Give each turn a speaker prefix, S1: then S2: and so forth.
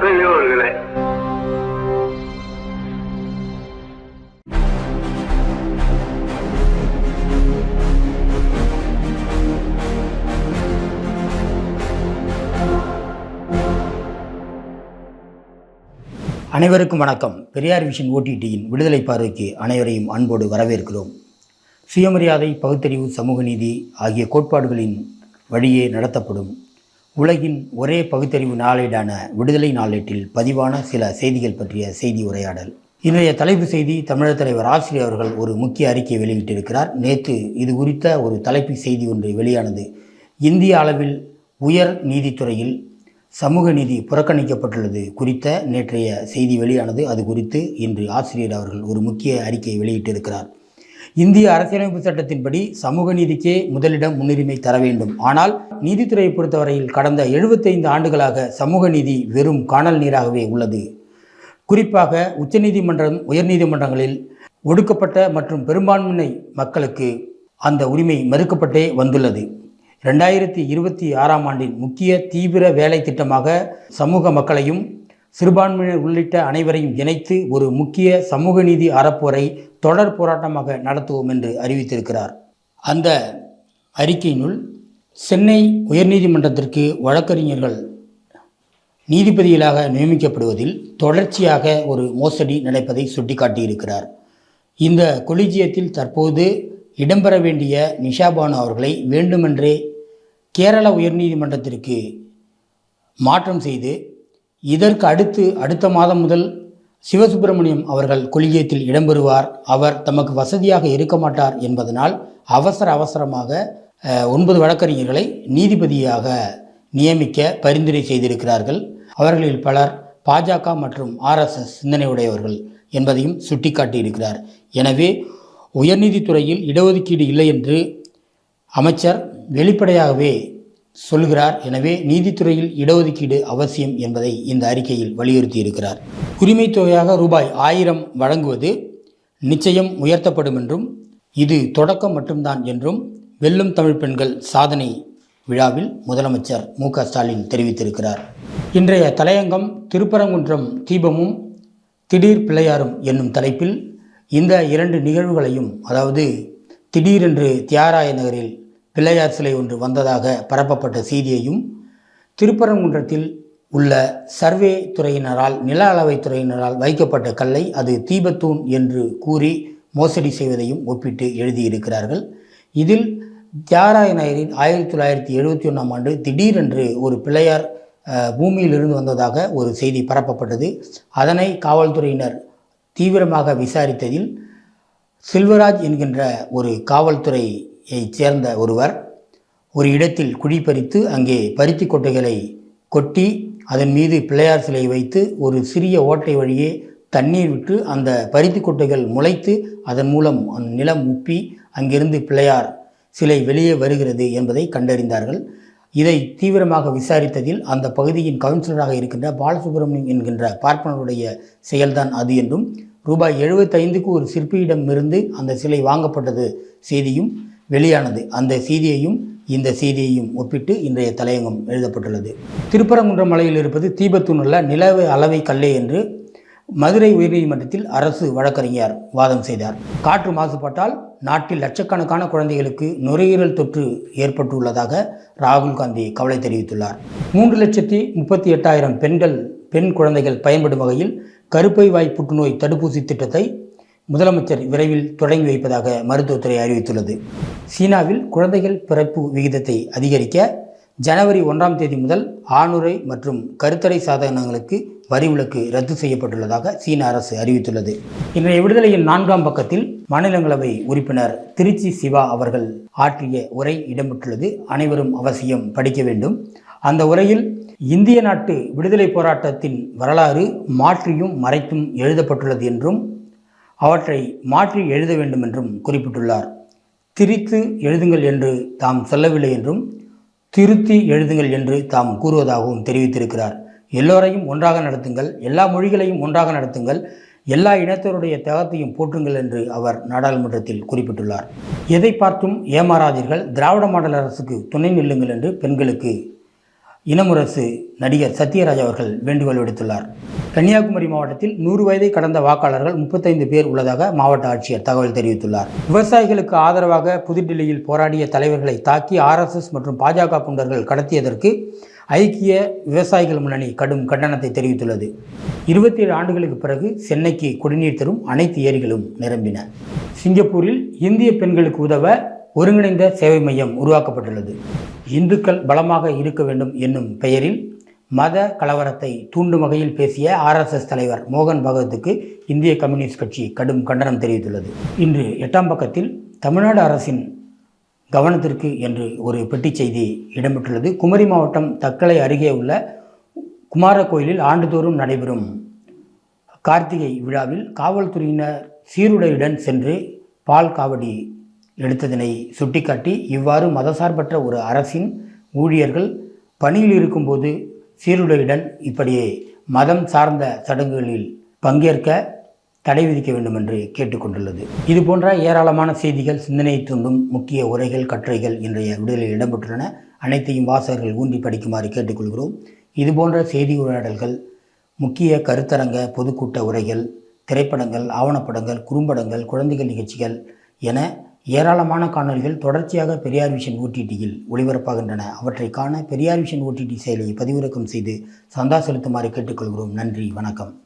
S1: பெரியவர்களே
S2: அனைவருக்கும் வணக்கம். பெரியார் விஷன் ஓடிடியின் விடுதலை பார்வைக்கு அனைவரையும் அன்போடு வரவேற்கிறோம். சுயமரியாதை பகுத்தறிவு சமூக நீதி ஆகிய கோட்பாடுகளின் வழியே நடத்தப்படும் உலகின் ஒரே பகுத்தறிவு நாளேடான விடுதலை நாளேட்டில் பதிவான சில செய்திகள் பற்றிய செய்தி உரையாடல். இன்றைய தலைப்பு செய்தி தமிழர் தலைவர் ஆசிரியர் அவர்கள் ஒரு முக்கிய அறிக்கையை வெளியிட்டிருக்கிறார். நேற்று இது குறித்த ஒரு தலைப்பு செய்தி ஒன்று வெளியானது. இந்திய அளவில் உயர் நீதித்துறையில் சமூக நீதி புறக்கணிக்கப்பட்டுள்ளது குறித்த நேற்றைய செய்தி வெளியானது. அது குறித்து இன்று ஆசிரியர் அவர்கள் ஒரு முக்கிய அறிக்கையை வெளியிட்டிருக்கிறார். இந்திய அரசியலமைப்பு சட்டத்தின்படி சமூக நீதிக்கே முதலிடம் முன்னுரிமை தர வேண்டும். ஆனால் நீதித்துறையை பொறுத்தவரையில் கடந்த 75 ஆண்டுகளாக சமூக நீதி வெறும் காணல் நீராகவே உள்ளது. குறிப்பாக உச்சநீதிமன்றம் உயர்நீதிமன்றங்களில் ஒடுக்கப்பட்ட மற்றும் பெரும்பான்மை மக்களுக்கு அந்த உரிமை மறுக்கப்பட்டே வந்துள்ளது. ரெண்டாயிரத்தி இருபத்தி ஆறாம் ஆண்டின் முக்கிய தீவிர வேலை திட்டமாக சமூக மக்களையும் சிறுபான்மையினர் உள்ளிட்ட அனைவரையும் இணைத்து ஒரு முக்கிய சமூக நீதி அறப்போரை தொடர் போராட்டமாக நடத்துவோம் என்று அறிவித்திருக்கிறார். அந்த அறிக்கையினுள் சென்னை உயர்நீதிமன்றத்திற்கு வழக்கறிஞர்கள் நீதிபதிகளாக நியமிக்கப்படுவதில் தொடர்ச்சியாக ஒரு மோசடி நடப்பதை சுட்டிக்காட்டியிருக்கிறார். இந்த கொலிஜியத்தில் தற்போது இடம்பெற வேண்டிய நிஷாபானு அவர்களை வேண்டுமென்றே கேரள உயர்நீதிமன்றத்திற்கு மாற்றம் செய்து இதற்கு அடுத்து அடுத்த மாதம் முதல் சிவசுப்பிரமணியம் அவர்கள் கொள்கையத்தில் இடம்பெறுவார். அவர் தமக்கு வசதியாக இருக்க மாட்டார் என்பதனால் அவசர அவசரமாக ஒன்பது வழக்கறிஞர்களை நீதிபதியாக நியமிக்க பரிந்துரை செய்திருக்கிறார்கள். அவர்களில் பலர் பாஜக மற்றும் ஆர்எஸ்எஸ் சிந்தனையுடையவர்கள் என்பதையும் சுட்டிக்காட்டியிருக்கிறார். எனவே உயர்நீதித்துறையில் இடஒதுக்கீடு இல்லை என்று அமைச்சர் வெளிப்படையாகவே சொல்கிறார் எனவே நீதித்துறையில் இடஒதுக்கீடு அவசியம் என்பதை இந்த அறிக்கையில் வலியுறுத்தி இருக்கிறார் தொகையாக ரூபாய் ஆயிரம் வழங்குவது நிச்சயம் உயர்த்தப்படும் என்றும் இது தொடக்கம் மட்டும்தான் என்றும் வெல்லும் தமிழ் பெண்கள் சாதனை விழாவில் முதலமைச்சர் மு க ஸ்டாலின் தெரிவித்திருக்கிறார். இன்றைய தலையங்கம் திருப்பரங்குன்றம் தீபமும் திடீர் பிள்ளையாரும் என்னும் தலைப்பில் இந்த இரண்டு நிகழ்வுகளையும் அதாவது திடீரென்று தியாராய நகரில் பிள்ளையார் சிலை ஒன்று வந்ததாக பரப்பப்பட்ட செய்தியையும் திருப்பரங்குன்றத்தில் உள்ள சர்வே துறையினரால் நில அளவை துறையினரால் வைக்கப்பட்ட கல்லை அது தீபத்தூண் என்று கூறி மோசடி செய்வதையும் ஒப்பிட்டு எழுதியிருக்கிறார்கள். இதில் தியாகராய நாயரின் ஆயிரத்தி தொள்ளாயிரத்தி எழுபத்தி ஒன்றாம் ஆண்டு திடீரென்று ஒரு பிள்ளையார் பூமியிலிருந்து வந்ததாக ஒரு செய்தி பரப்பப்பட்டது. அதனை காவல்துறையினர் தீவிரமாக விசாரித்ததில் செல்வராஜ் என்கின்ற ஒரு காவல்துறை சேர்ந்த ஒருவர் ஒரு இடத்தில் குழி பறித்து அங்கே பருத்தி கொட்டைகளை கொட்டி அதன் மீது பிள்ளையார் சிலையை வைத்து ஒரு சிறிய ஓட்டை வழியே தண்ணீர் விட்டு அந்த பருத்தி கொட்டைகள் முளைத்து அதன் மூலம் அந்த நிலம் உப்பி அங்கிருந்து பிள்ளையார் சிலை வெளியே வருகிறது என்பதை கண்டறிந்தார்கள். இதை தீவிரமாக விசாரித்ததில் அந்த பகுதியின் கவுன்சிலராக இருக்கின்ற பாலசுப்ரமணியம் என்கின்ற பார்ப்பனருடைய செயல்தான் அது என்றும் ரூபாய் எழுபத்தைந்துக்கு ஒரு சிற்பியிடமிருந்து அந்த சிலை வாங்கப்பட்டது செய்தியும் வெளியானது. அந்த செய்தியையும் இந்த செய்தியையும் ஒப்பிட்டு இன்றைய தலையங்கம் எழுதப்பட்டுள்ளது. திருப்பரங்குன்றம் மலையில் இருப்பது தீபத்தூணுள்ள நிலவு அளவை கல்லே என்று மதுரை உயர்நீதிமன்றத்தில் அரசு வழக்கறிஞர் வாதம் செய்தார். காற்று மாசுபட்டால் நாட்டில் லட்சக்கணக்கான குழந்தைகளுக்கு நுரையீரல் தொற்று ஏற்பட்டுள்ளதாக ராகுல் காந்தி கவலை தெரிவித்துள்ளார். மூன்று லட்சத்தி முப்பத்தி எட்டாயிரம் பெண்கள் பெண் குழந்தைகள் பயன்படும் வகையில் கருப்பை வாய் புற்றுநோய் தடுப்பூசி திட்டத்தை முதலமைச்சர் விரைவில் தொடங்கி வைப்பதாக மருத்துவத்துறை அறிவித்துள்ளது. சீனாவில் குழந்தைகள் பிறப்பு விகிதத்தை அதிகரிக்க ஜனவரி ஒன்றாம் தேதி முதல் ஆணுரை மற்றும் கருத்தடை சாதனங்களுக்கு வரி விலக்கு ரத்து செய்யப்பட்டுள்ளதாக சீன அரசு அறிவித்துள்ளது. இன்றைய விடுதலையின் நான்காம் பக்கத்தில் மாநிலங்களவை உறுப்பினர் திருச்சி சிவா அவர்கள் ஆற்றிய உரை இடம்பெற்றுள்ளது. அனைவரும் அவசியம் படிக்க வேண்டும். அந்த உரையில் இந்திய நாட்டு விடுதலை போராட்டத்தின் வரலாறு மாற்றியும் மறைத்தும் எழுதப்பட்டுள்ளது என்றும் அவற்றை மாற்றி எழுத வேண்டும் என்றும் குறிப்பிட்டுள்ளார். திரித்து எழுதுங்கள் என்று தாம் சொல்லவில்லை என்றும் திருத்தி எழுதுங்கள் என்று தாம் கூறுவதாகவும் தெரிவித்திருக்கிறார். எல்லோரையும் ஒன்றாக நடத்துங்கள் எல்லா மொழிகளையும் ஒன்றாக நடத்துங்கள் எல்லா இனத்தவருடைய தியாகத்தையும் போற்றுங்கள் என்று அவர் நாடாளுமன்றத்தில் குறிப்பிட்டுள்ளார். எதை பார்த்தும் ஏமாறாதீர்கள் திராவிட மாடல் அரசுக்கு துணை நில்லுங்கள் என்று பெண்களுக்கு இனமுரசு நடிகர் சத்யராஜ் அவர்கள் வேண்டுகோள் விடுத்துள்ளார். கன்னியாகுமரி மாவட்டத்தில் நூறு வயதை கடந்த வாக்காளர்கள் முப்பத்தைந்து பேர் உள்ளதாக மாவட்ட ஆட்சியர் தகவல் தெரிவித்துள்ளார். விவசாயிகளுக்கு ஆதரவாக புதுடில்லியில் போராடிய தலைவர்களை தாக்கி ஆர்எஸ்எஸ் மற்றும் பாஜக குண்டர்கள் கடத்தியதற்கு ஐக்கிய விவசாயிகள் முன்னணி கடும் கண்டனத்தை தெரிவித்துள்ளது. இருபத்தி ஏழு ஆண்டுகளுக்கு பிறகு சென்னைக்கு குடிநீர் தரும் அனைத்து ஏரிகளும் நிரம்பின. சிங்கப்பூரில் இந்திய பெண்களுக்கு உதவ ஒருங்கிணைந்த சேவை மையம் உருவாக்கப்பட்டுள்ளது. இந்துக்கள் பலமாக இருக்க வேண்டும் என்னும் பெயரில் மத கலவரத்தை தூண்டும் வகையில் பேசிய ஆர்எஸ்எஸ் தலைவர் மோகன் பகவத்துக்கு இந்திய கம்யூனிஸ்ட் கட்சி கடும் கண்டனம் தெரிவித்துள்ளது. இன்று எட்டாம் பக்கத்தில் தமிழ்நாடு அரசின் கவனத்திற்கு என்று ஒரு பெட்டிச் செய்தி இடம்பெற்றுள்ளது. குமரி மாவட்டம் தக்கலை அருகே உள்ள குமார கோயிலில் ஆண்டுதோறும் நடைபெறும் கார்த்திகை விழாவில் காவல்துறையினர் சீருடையுடன் சென்று பால் காவடி எடுத்ததனை சுட்டிக்காட்டி இவ்வாறு மதசார்பற்ற ஒரு அரசின் ஊழியர்கள் பணியில் இருக்கும்போது சீருடையுடன் இப்படியே மதம் சார்ந்த சடங்குகளில் பங்கேற்க தடை விதிக்க வேண்டும் என்று கேட்டுக்கொண்டுள்ளது. இது போன்ற ஏராளமான செய்திகள் சிந்தனையை தூண்டும் முக்கிய உரைகள் கட்டுரைகள் இன்றைய விடுதலில் இடம்பெற்றுள்ளன. அனைத்தையும் வாசகர்கள் ஊன்றி படிக்குமாறு கேட்டுக்கொள்கிறோம். இது போன்ற செய்தி உரையாடல்கள் முக்கிய கருத்தரங்க பொதுக்கூட்ட உரைகள் திரைப்படங்கள் ஆவணப்படங்கள் குறும்படங்கள் குழந்தைகள் நிகழ்ச்சிகள் என ஏராளமான காணொலிகள் தொடர்ச்சியாக பெரியார் விஷன் ஓடிடியில் ஒளிபரப்பாகின்றன. அவற்றை காண பெரியார் விஷன் ஓடிடி செயலியை பதிவிறக்கம் செய்து சந்தா செலுத்துமாறு கேட்டுக்கொள்கிறோம். நன்றி வணக்கம்.